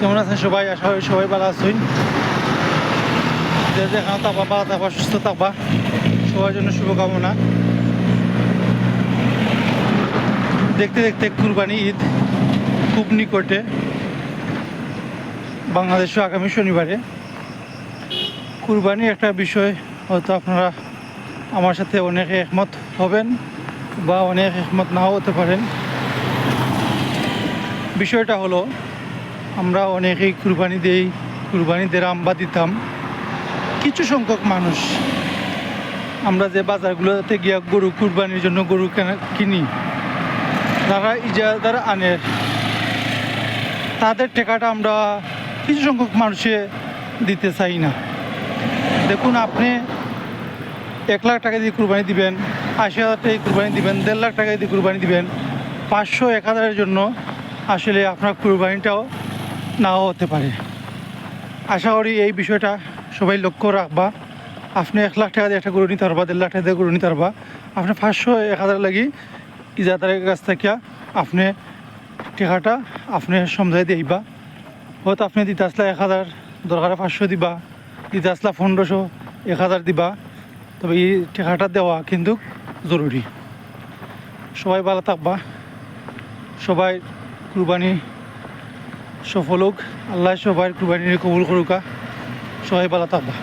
কেমন আছেন সবাই? আশা করি সবাই ভালো আছেন। যে যেখানে থাকবা ভালো থাকবা, সুস্থ থাকবা। সবার জন্য শুভকামনা। দেখতে দেখতে কুরবানি ঈদ খুব নিকটে। বাংলাদেশে আগামী শনিবারে। কুরবানি একটা বিষয় হয়তো আপনারা আমার সাথে অনেক একমত হবেন বা অনেক একমত নাও হতে পারেন। বিষয়টা হলো আমরা অনেকেই কুরবানি দেই কুরবানি দেরাম বা দিতাম। কিছু সংখ্যক মানুষ। আমরা যে বাজারগুলোতে গিয়া গরু কুরবানির জন্য গরু কেনা, কিনি যারা ইজাদার আনে। তাদের টাকাটা আমরা কিছু সংখ্যক মানুষে দিতে চাই না। দেখুন, আপনি এক লাখ টাকা দিয়ে কুরবানি দিবেন, আশি হাজার টাকা কুরবানি দিবেন, দেড় লাখ টাকা দিয়ে কুরবানি দিবেন, পাঁচশো, এক হাজারের জন্য আসলে আপনার কুরবানিটাও নাও হতে পারে। আশা করি এই বিষয়টা সবাই লক্ষ্য রাখবা। আপনি এক লাখ টাকা দিয়ে একটা গরু নিতে পারবা, দেড় লাখ টাকা দিয়ে গরু নিতে পারবা। আপনি পাঁচশো, এক হাজার লাগি ইজাদারের কাছ থেকে আপনি টাকাটা আপনি সমঝাই দিবা হয়তো আপনি দিতে আসলে এক হাজার দরকারে পাঁচশো দিবা। দিতে আসলে পনেরোশো, এক হাজার দিবা। তবে এই টাকাটা দেওয়া কিন্তু জরুরি। সবাই ভালো থাকবা। সবাই কুরবানি সফল হোক। আল্লাহ সবাই কুবানির কবুল করুকা সবাই ভালো থাকবা।